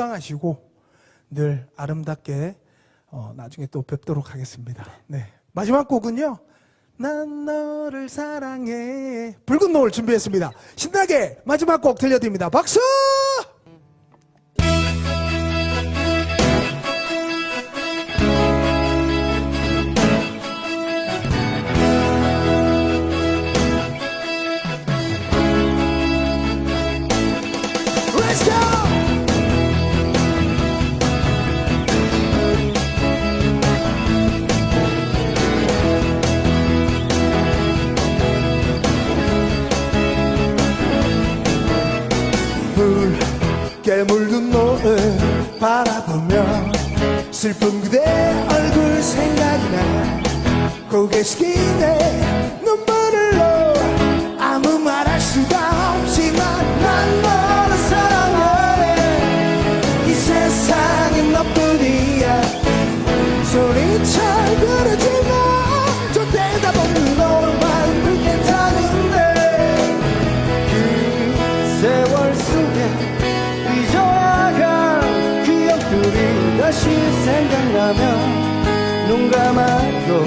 건강하시고 늘 아름답게 어, 나중에 또 뵙도록 하겠습니다. 네. 마지막 곡은요. 난 너를 사랑해. 붉은 노을 준비했습니다. 신나게 마지막 곡 들려드립니다. 박수! 붉게 물든 노을 바라보며 슬픈 그대 얼굴 생각이 나 고개 숙이네 다시 생각나면 눈 감아도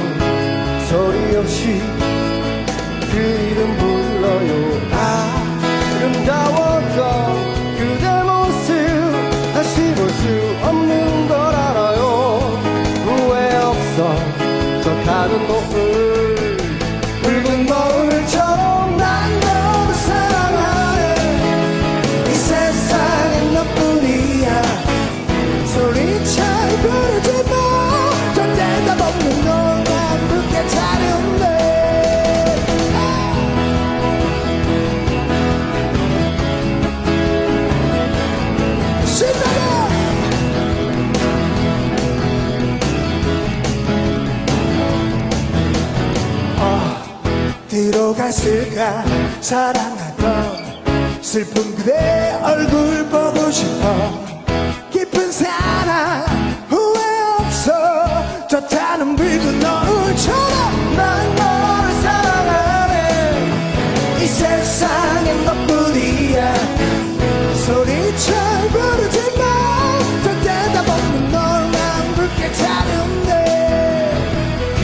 소리 없이 그 이름 불러요. 아름다웠던 그대 모습 다시 볼 수 없는 걸 알아요. 후회 없어 저 가는 노을 뒤로 갔을까? 사랑하던 슬픈 그대 얼굴 보고 싶어 소리쳐 부르지마. 저 대답 없는 너만 붉게 타는데. 그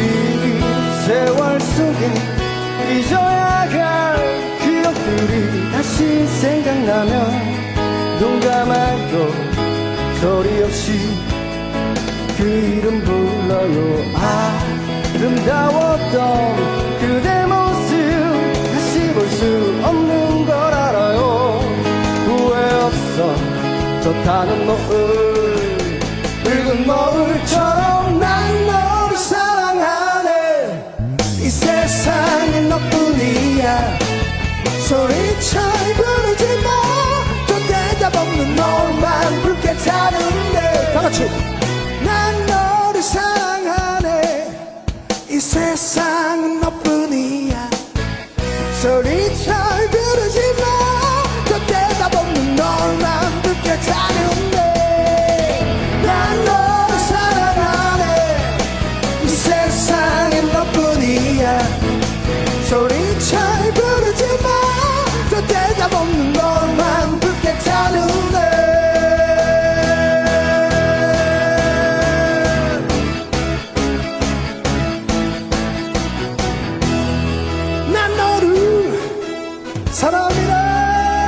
세월 속에 잊어야 할 기억들이 다시 생각나면 눈 감아도 소리 없이 그 이름 불러요. 아름다웠던 좋다는 노을 붉은 노을처럼 난 너를 사랑하네. 이 세상엔 너뿐이야. 소리쳐 부르지마. 저 대답 없는 너만 붉게 타는데. 다같이. 난 너를 사랑하네. 이 세상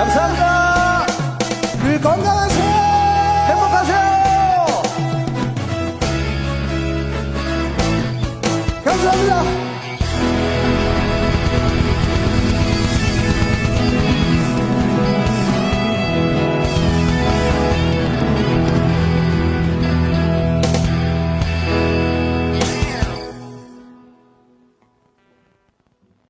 감사합니다